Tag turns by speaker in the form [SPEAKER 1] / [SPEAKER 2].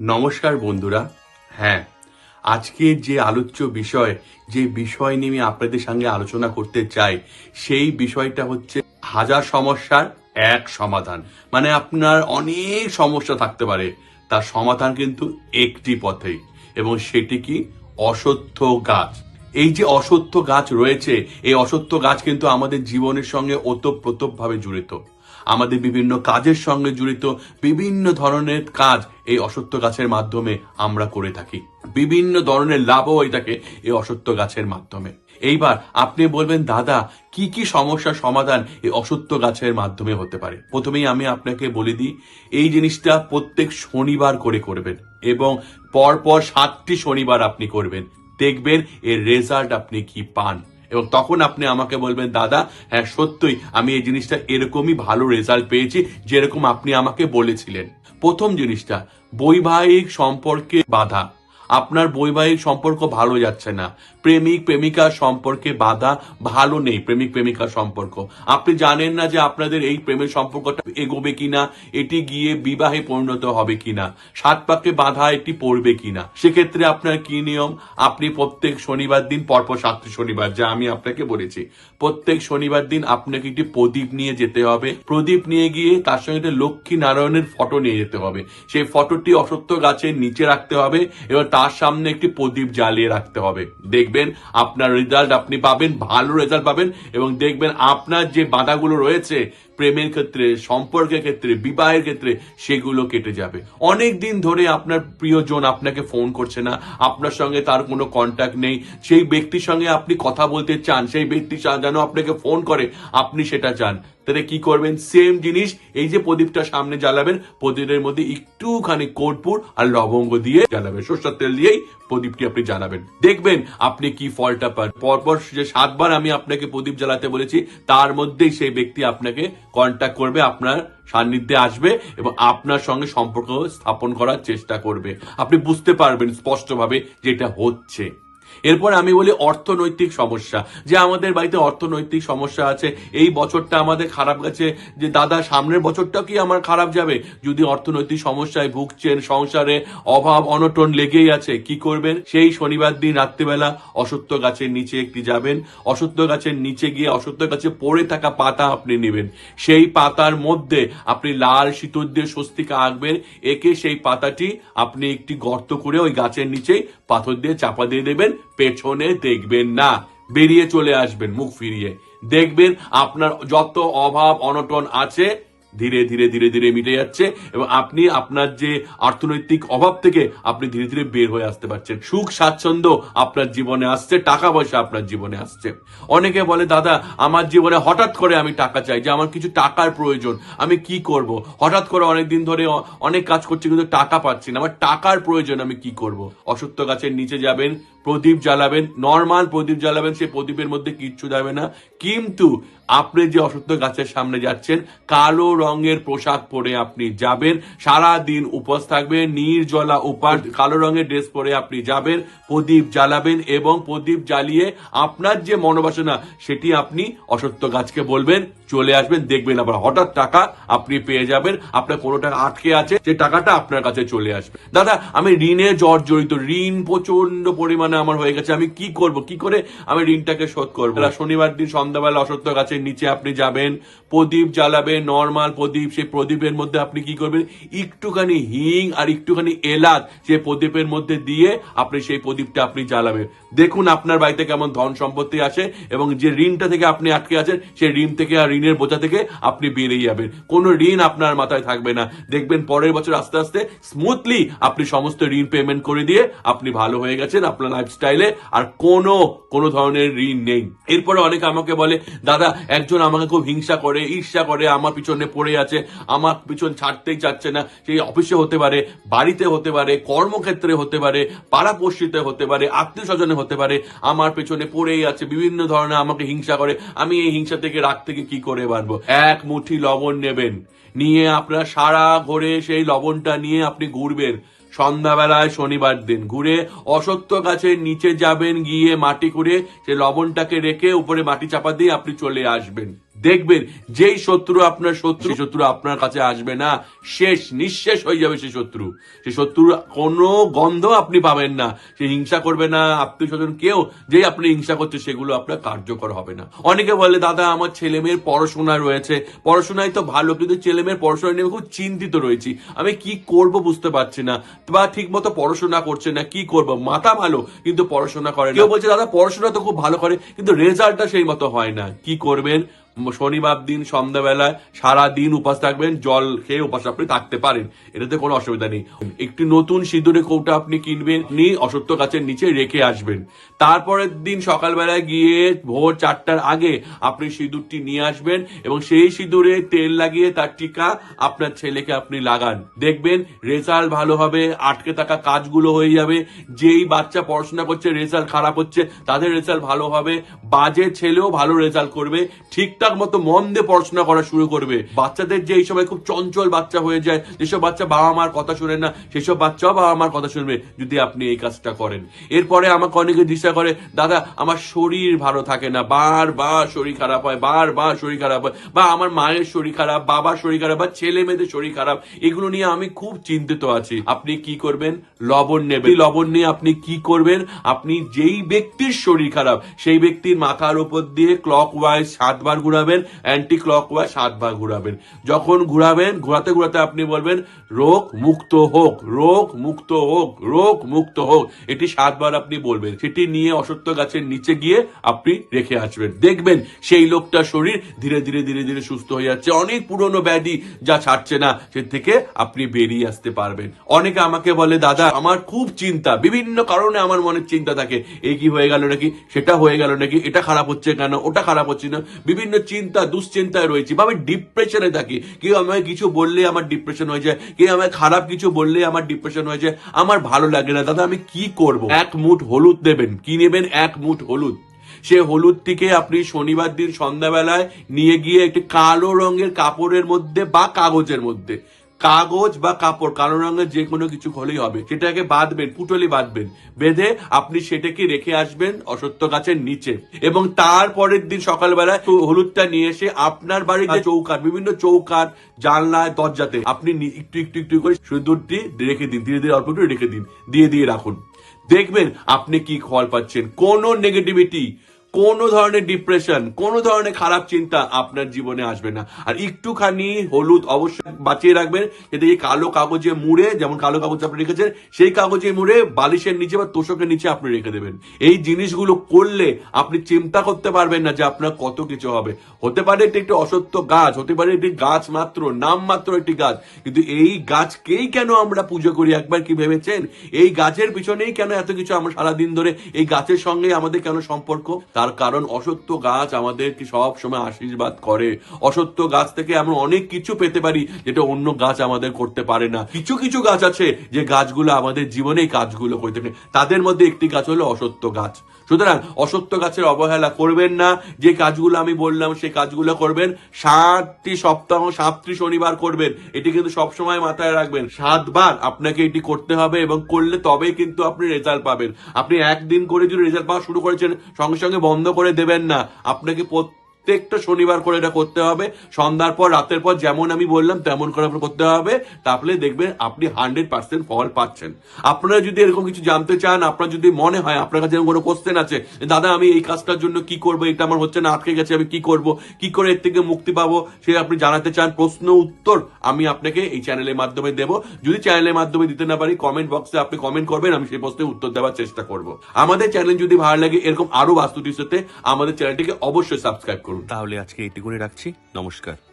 [SPEAKER 1] নমস্কার বন্ধুরা। হ্যাঁ আজকে যে আলোচ্য বিষয়, যে বিষয় নিয়ে আমি আপনাদের সঙ্গে আলোচনা করতে চাই, সেই বিষয়টা হচ্ছে হাজার সমস্যার এক সমাধান। মানে আপনার অনেক সমস্যা থাকতে পারে, তার সমাধান কিন্তু একটি পথেই, এবং সেটি কি? অসত্য গাছ। এই যে অসত্য গাছ রয়েছে, এই অসত্য গাছ কিন্তু আমাদের জীবনের সঙ্গে ওতপ্রোতভাবে জড়িত। আমাদের বিভিন্ন কাজের সঙ্গে জড়িত বিভিন্ন ধরনের কাজ এই অসত্য গাছের মাধ্যমে আমরা করে থাকি। বিভিন্ন ধরনের লাভও হয়ে থাকে এই অসত্য গাছের মাধ্যমে। এইবার আপনি বলবেন, দাদা, কি কি সমস্যার সমাধান এই অসত্য গাছের মাধ্যমে হতে পারে? প্রথমেই আমি আপনাকে বলে দিই, এই জিনিসটা প্রত্যেক শনিবার করে করবেন এবং পরপর সাতটি শনিবার আপনি করবেন। দেখবেন এর রেজাল্ট আপনি কি পান। এবং তখন আপনি আমাকে বলবেন, দাদা হ্যাঁ সত্যই আমি এই জিনিসটা এরকমই ভালো রেজাল্ট পেয়েছি যেরকম আপনি আমাকে বলেছিলেন। প্রথম জিনিসটা, বৈবাহিক সম্পর্কে বাধা। আপনার বৈবাহিক সম্পর্ক ভালো যাচ্ছে না। প্রেমিক প্রেমিকার সম্পর্কে বাধা ভালো নেই, প্রেমিক প্রেমিকার সম্পর্ক। আপনি জানেন না যে আপনাদের এই প্রেমের সম্পর্কটা এগোবে কিনা, এটি গিয়ে বিবাহে পরিণত হবে কিনা, সাত পাকে বাধা এটি পড়বে কিনা। সেক্ষেত্রে আপনার কি নিয়ম? আপনি প্রত্যেক শনিবার দিন, পরপর সাতটি শনিবার, যা আমি আপনাকে বলেছি, প্রত্যেক শনিবার দিন আপনাকে একটি প্রদীপ নিয়ে যেতে হবে। প্রদীপ নিয়ে গিয়ে তার সঙ্গে একটা লক্ষ্মী নারায়ণের ফটো নিয়ে যেতে হবে। সেই ফটোটি অসত্য গাছের নিচে রাখতে হবে এবং তার সামনে একটি প্রদীপ জ্বালিয়ে রাখতে হবে। দেখবেন আপনার রেজাল্ট আপনি পাবেন ভালো রেজাল্ট পাবেন এবং দেখবেন আপনার যে বাধাগুলো রয়েছে প্রেমের ক্ষেত্রে, সম্পর্কের ক্ষেত্রে, বিবাহের ক্ষেত্রে সেগুলো কেটে যাবে। অনেক দিন ধরে আপনার প্রিয়জন আপনাকে ফোন করছে না, আপনার সঙ্গে তার কোনো কন্ট্যাক্ট নেই, সেই ব্যক্তির সঙ্গে আপনি কথা বলতে চান, সেই ব্যক্তি যেন আপনাকে ফোন করে, আপনি সেটা চান। তাহলে কি করবেন? সেম জিনিস, এই যে প্রদীপটা সামনে জ্বালাবেন, প্রদীপের মধ্যে একটুখানি কর্পূর আর লবঙ্গ দিয়ে জ্বালাবেন। সর্ষের তেল দিয়েই প্রদীপটি আপনি জ্বালাবেন। দেখবেন আপনি কি ফলটা পান। পরপর যে সাতবার আমি আপনাকে প্রদীপ জ্বালাতে বলেছি, তার মধ্যেই সেই ব্যক্তি আপনাকে কন্ট্যাক্ট করবে, আপনার সান্নিধ্যে আসবে এবং আপনার সঙ্গে সম্পর্ক স্থাপন করার চেষ্টা করবে। আপনি বুঝতে পারবেন স্পষ্টভাবে যেটা হচ্ছে। এরপর আমি বলি অর্থনৈতিক সমস্যা। যে আমাদের বাড়িতে অর্থনৈতিক সমস্যা আছে, এই বছরটা আমাদের খারাপ গেছে, যে দাদা, সামনের বছরটা কি আমার খারাপ যাবে? যদি অর্থনৈতিক সমস্যায় ভুগছেন, সংসারে অভাব, অনটন লেগেই আছে, কি করবেন? সেই শনিবার দিন, রাত্রিবেলা অসত্য গাছের নিচে একটি যাবেন। অসত্য গাছের নিচে গিয়ে অসত্য গাছে পড়ে থাকা পাতা আপনি নেবেন। সেই পাতার মধ্যে আপনি লাল সিঁদুর দিয়ে স্বস্তিকা আঁকবেন, একে সেই পাতাটি আপনি একটি গর্ত করে ওই গাছের নিচেই পাথর দিয়ে চাপা দিয়ে দেবেন, পেছনে দেখবেন না। বেরিয়ে চলে আসবেন, মুখ ফিরিয়ে। দেখবেন আপনার যত অভাব, অনটন আছে ধীরে ধীরে ধীরে ধীরে মিটে যাচ্ছে এবং আপনি আপনার যে অর্থনৈতিক অভাব থেকে আপনি ধীরে ধীরে বের হয়ে আসতে পারছেন। সুখ, স্বাচ্ছন্দ্য আপনার জীবনে আসছে, টাকা পয়সা আপনার জীবনে আসছে। অনেকে বলে, দাদা, আমার জীবনে হঠাৎ করে আমি টাকা চাই যে আমার কিছু টাকার প্রয়োজন, আমি কি করব? হঠাৎ করে অনেক দিন ধরে অনেক কাজ করছি কিন্তু টাকা পাচ্ছি না, আমার টাকার প্রয়োজন আমি কি করব? অসত্য গাছের নিচে যাবেন প্রদীপ জ্বালাবেন নর্মাল প্রদীপ জ্বালাবেন, সেই প্রদীপের মধ্যে কিচ্ছু যাবে না। কিন্তু আপনি যে অসত্য গাছের সামনে যাচ্ছেন, কালো রঙের পোশাক পরে আপনি যাবেন সারা দিন উপোস থাকবেন, নির্জলা উপাস, কালো রঙের ড্রেস পরে আপনি যাবেন, প্রদীপ জ্বালাবেন এবং প্রদীপ জ্বালিয়ে আপনার যে মনোবাসনা, সেটি আপনি অসত্য গাছকে বলবেন, চলে আসবেন, দেখবেন আবার হঠাৎ টাকা আপনি পেয়ে যাবেন, আপনার কোনো টাকা আটকে আছে যে টাকাটা আপনার কাছে চলে আসবে। দাদা, আমি ঋণে জর্জরিত, ঋণ প্রচণ্ড পরিমাণে আমার হয়ে গেছে। আমি কি করব? কি করে আমি ঋণটাকে শোধ করব? শনিবার দিন, সন্ধ্যাবেলা অসত্য গাছের নিচে আপনি যাবেন, প্রদীপ জ্বালাবেন নর্মাল প্রদীপ, সেই প্রদীপের মধ্যে আপনি কি করবেন? একটুখানি হিং আর একটুখানি এলাচ যে প্রদীপের মধ্যে দিয়ে আপনি সেই প্রদীপটা আপনি জ্বালাবেন। দেখুন আপনার বাড়িতে কেমন ধন সম্পত্তি আসে এবং যে ঋণটা থেকে আপনি আটকে আছেন, সেই ঋণ থেকে আর ঋণের বোঝা থেকে আপনি বেরিয়ে যাবেন। কোনো ঋণ আপনার মাথায় থাকবে না। দেখবেন পরের বছর আস্তে আস্তে স্মুথলি আপনি সমস্ত ঋণ পেমেন্ট করে দিয়ে আপনি ভালো হয়ে গেছেন, আপনার লাইফস্টাইলে আর কোনো কোনো ধরনের ঋণ নেই। এরপরে অনেকে আমাকে বলে, দাদা, একজন আমাকে খুব হিংসা করে, ঈর্ষা করে, আমার পিছনে পড়ে আছে, আমার পিছন ছাড়তেই চাচ্ছে না সেই অফিসে হতে পারে, বাড়িতে হতে পারে, কর্মক্ষেত্রে হতে পারে, পাড়াপড়শিতে হতে পারে আত্মীয় স্বজনে হতে পারে, আমার পেছনে পড়েই আছে, বিভিন্ন ধরনের আমাকে হিংসা করে, আমি এই হিংসা থেকে রাগ থেকে কি করে বাড়বো এক মুঠি লবণ নেবেন। নিয়ে আপনার সারা ঘরে সেই লবণটা নিয়ে আপনি ঘুরবেন। সন্ধ্যাবেলায় শনিবার দিন। ঘুরে অসত্য গাছের নিচে যাবেন, গিয়ে মাটি করে সে লবণটাকে রেখে উপরে মাটি চাপা দিয়ে আপনি চলে আসবেন। দেখবেন, যেই শত্রু আপনার শত্রু শত্রু আপনার কাছে আসবে না। শেষ, নিঃশেষ হয়ে যাবে সেই শত্রু। সেই শত্রুর কোনো গন্ধ আপনি পাবেন না। সে হিংসা করবে না। আত্মীয় স্বজন কেউ যেই আপনি হিংসা করছে, সেগুলো আপনার কার্যকর হবে না। অনেকে বলে, দাদা, আমার ছেলে মেয়ের পড়াশোনা রয়েছে। পড়াশোনায় তো ভালো, কিন্তু ছেলে মেয়ের পড়াশোনা নিয়ে খুব চিন্তিত রয়েছি। আমি কি করব বুঝতে পারছি না। বা ঠিক মতো পড়াশোনা করছে না, কি করব? মাথা ভালো, কিন্তু পড়াশোনা করে কেউ বলছে, দাদা, পড়াশোনা তো খুব ভালো করে, কিন্তু রেজাল্টটা সেই মতো হয় না। কি করবেন? শনিবার দিন, সন্ধ্যাবেলায় সারা দিন উপাস থাকবেন, জল খেয়ে উপাস আপনি থাকতে পারেন। এটাতে কোনো অসুবিধা নেই। একটি নতুন সিঁদুরে কৌটা আপনি কিনবেন আপনি অসত্য গাছের নিচে রেখে আসবেন। তারপরের দিন সকালবেলায় গিয়ে ভোর চারটার আগে আপনি সিঁদুরটি নিয়ে আসবেন এবং সেই সিঁদুরে তেল লাগিয়ে তার টিকা আপনার ছেলেকে আপনি লাগান। দেখবেন রেজাল্ট ভালো হবে, আটকে থাকা কাজগুলো হয়ে যাবে, যেই বাচ্চা পড়াশোনা করছে, রেজাল্ট খারাপ হচ্ছে, তাদের রেজাল্ট ভালো হবে, বাজে ছেলেও ভালো রেজাল্ট করবে, ঠিকঠাক মতো মন দিয়ে পড়াশোনা করা শুরু করবে। বাচ্চাদের যে এই সময় খুব চঞ্চল বাচ্চা হয়ে যায়, যেসব বাচ্চা বাবা মার কথা শুনে না, সেসব বাচ্চাও বাবা মার কথা শুনবে যদি আপনি এই কাজটা করেন। এরপরে আমাকে অনেকে দিশা করে, দাদা, আমার শরীর ভালো থাকে না। বারবার শরীর খারাপ হয় বারবার শরীর খারাপ হয়। বা আমার মায়ের শরীর খারাপ, বাবার শরীর খারাপ, বা ছেলে মেয়েদের শরীর খারাপ। এগুলো নিয়ে আমি খুব চিন্তিত আছি। আপনি কি করবেন? লবণ নেবেন। লবণ নিয়ে আপনি কি করবেন? আপনি যেই ব্যক্তির শরীর খারাপ, সেই ব্যক্তির মাথার উপর দিয়ে ক্লক ওয়াইজ সাতবার ঘুরাবেন অ্যান্টি ক্লক ওয়াইজ সাতবার ঘুরাবেন। যখন ঘুরাবেন, ঘোরাতে ঘোরাতে আপনি বলবেন, রোগ মুক্ত হোক, রোগ মুক্ত হোক, রোগ মুক্ত হোক। এটি সাতবার আপনি বলবেন। সেটি নিয়ে অসত্য গাছের নিচে গিয়ে আপনি রেখে আসবেন। দেখবেন সেই লোকটার শরীর ধীরে ধীরে ধীরে ধীরে সুস্থ হয়ে যাচ্ছে। অনেক পুরনো ব্যাধি যা ছাড়ছে না, সে থেকে আপনি বেরিয়ে আসতে পারবেন। অনেকে আমাকে বলে, দাদা, আমার খুব চিন্তা, বিভিন্ন কারণে আমার মনে চিন্তা থাকে। এই কি হয়ে গেল নাকি? সেটা হয়ে গেল নাকি? এটা খারাপ হচ্ছে কেন? ওটা খারাপ হচ্ছে না? বিভিন্ন চিন্তা দুশ্চিন্তায় রয়েছি। বা আমি ডিপ্রেশনে থাকি। কেউ আমায় কিছু বললে আমার ডিপ্রেশন হয়ে যায়। কেউ আমায় খারাপ কিছু বললে আমার ডিপ্রেশন হয়ে যায়। আমার ভালো লাগে না। দাদা, আমি কি করব? এক মুঠ হলুদ দেবেন কি নেবেন? এক মুঠ হলুদ। সে হলুদটিকে আপনি শনিবার দিন সন্ধ্যাবেলায় নিয়ে গিয়ে একটি কালো রঙের কাপড়ের মধ্যে বা কাগজের মধ্যে কাগজ বা কাপড় কালো রঙের যে কোনো কিছু হলেই হবে। সেটাকে বাঁধবেন পুটলি বাঁধবেন। বেঁধে আপনি সেটাকে রেখে আসবেন অসত্য গাছের নিচে। এবং তারপরের দিন সকালবেলা হলুদটা নিয়ে এসে আপনার বাড়ির যে চৌকাট বিভিন্ন চৌকাট জানলায় দরজাতে আপনি একটু একটু একটু করে সিঁদুরটি রেখে দিন ধীরে ধীরে অল্প একটু রেখে দিন দিয়ে দিয়ে রাখুন। দেখবেন আপনি কি ফল পাচ্ছেন। কোনো নেগেটিভিটি কোনো ধরনের ডিপ্রেশন কোনো ধরনের খারাপ চিন্তা আপনার জীবনে আসবে না। আর একটুখানি হলুদ অবশ্যই বাঁচিয়ে রাখবেন, যাতে এই কালো কাগজে মুড়ে, যেমন কালো কাগজ আপনি রেখেছেন, সেই কাগজে মুড়ে বালিশের নিচে বা তোষকের নিচে আপনি রেখে দেবেন। এই জিনিসগুলো করলে আপনি চিন্তা করতে পারবেন না যে আপনার কত কিছু হবে। হতে পারে এটি একটি অসত্য গাছ, হতে পারে এটি গাছ মাত্র, নাম মাত্র একটি গাছ। কিন্তু এই গাছকেই কেন আমরা পুজো করি, একবার কি ভেবেছেন? এই গাছের পিছনেই কেন এত কিছু আমরা সারাদিন ধরে, এই গাছের সঙ্গে আমাদের কেন সম্পর্ক? তার কারণ অসত্য গাছ আমাদেরকে সব সময় আশীর্বাদ করে। অসত্য গাছ থেকে আমরা অনেক কিছু পেতে পারি যেটা অন্য গাছ আমাদের করতে পারে না। কিছু কিছু গাছ আছে যে গাছগুলো আমাদের জীবনে এই কাজগুলো করে থাকে তাদের মধ্যে একটি গাছ হলো অসত্য গাছ। সুতরাং অসত্য গাছের অবহেলা করবেন না। যে কাজগুলো আমি বললাম সেই কাজগুলো করবেন। সাতটি সপ্তাহ, সাতটি শনিবার করবেন। এটি কিন্তু সবসময় মাথায় রাখবেন। সাতবার আপনাকে এটি করতে হবে এবং করলে তবেই কিন্তু আপনি রেজাল্ট পাবেন। আপনি একদিন করে যদি রেজাল্ট পাওয়া শুরু করেছেন, সঙ্গে সঙ্গে বন্ধ করে দেবেন না। আপনাকে প্রত্যেকটা শনিবার করে এটা করতে হবে। সন্ধ্যার পর, রাতের পর যেমন আমি বললাম, তেমন করে করতে হবে। তাহলে দেখবেন আপনি হান্ড্রেড পার্সেন্ট ফল পাচ্ছেন। আপনারা যদি এরকম কিছু জানতে চান, আপনার যদি মনে হয়, আপনার কাছে কোনো কোশ্চেন আছে দাদা, আমি এই কাজটার জন্য কি করব? এটা আমার হচ্ছে না, আটকে গেছে, আমি কি করব? কি করে এর থেকে মুক্তি পাবো? সে আপনি জানাতে চান, প্রশ্ন, উত্তর আমি আপনাকে এই চ্যানেলের মাধ্যমে দেবো। যদি চ্যানেলের মাধ্যমে দিতে না পারি কমেন্ট বক্সে আপনি কমেন্ট করবেন, আমি সেই প্রশ্নের উত্তর দেওয়ার চেষ্টা করব। আমাদের চ্যানেল যদি ভালো লাগে, এরকম আরও বাস্তু আমাদের চ্যানেলটিকে অবশ্যই সাবস্ক্রাইব করুন।
[SPEAKER 2] তাহলে আজকে এটি করে রাখছি। নমস্কার।